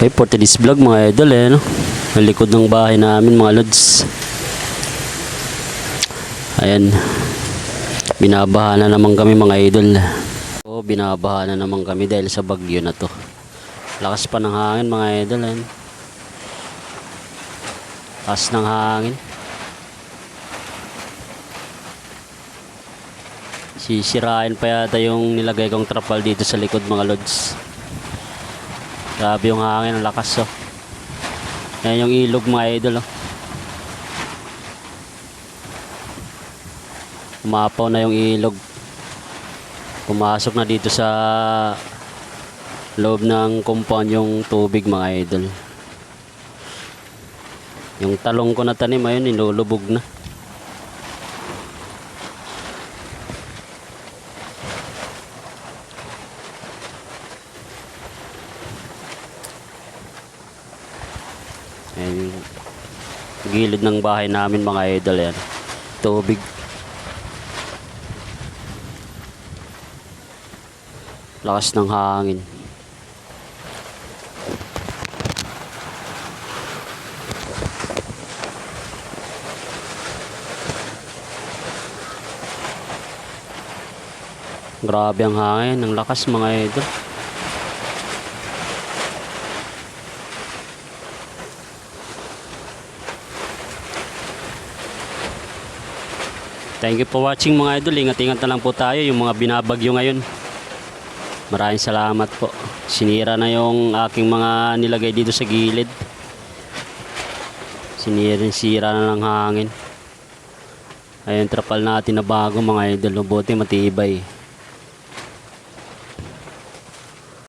Okay, for today's vlog mga idol eh, no? Ang likod ng bahay namin mga lods. Ayan. Binabaha na naman kami mga idol. O, binabaha na naman kami dahil sa bagyo na to. Lakas pa ng hangin mga idol eh. Lakas ng hangin. Sisirain pa yata yung nilagay kong trapal dito sa likod mga lods. Grabe yung hangin, ang lakas oh. Yan yung ilog mga idol oh. Umapaw na yung ilog. Pumasok na dito sa loob ng compound yung tubig mga idol. Yung talong ko na tanim ayun, nilulubog na. Ayan yung gilid ng bahay namin mga idol yan. Tubig. Lakas ng hangin. Grabe ang hangin, ang lakas mga idol. Thank you for watching mga idol. Ingat-ingat na lang po tayo yung mga binabagyo ngayon. Maraming salamat po. Sinira na yung aking mga nilagay dito sa gilid. Sinira, sira na ng hangin. Ayun, trapal natin na bago mga idol. Buti matibay.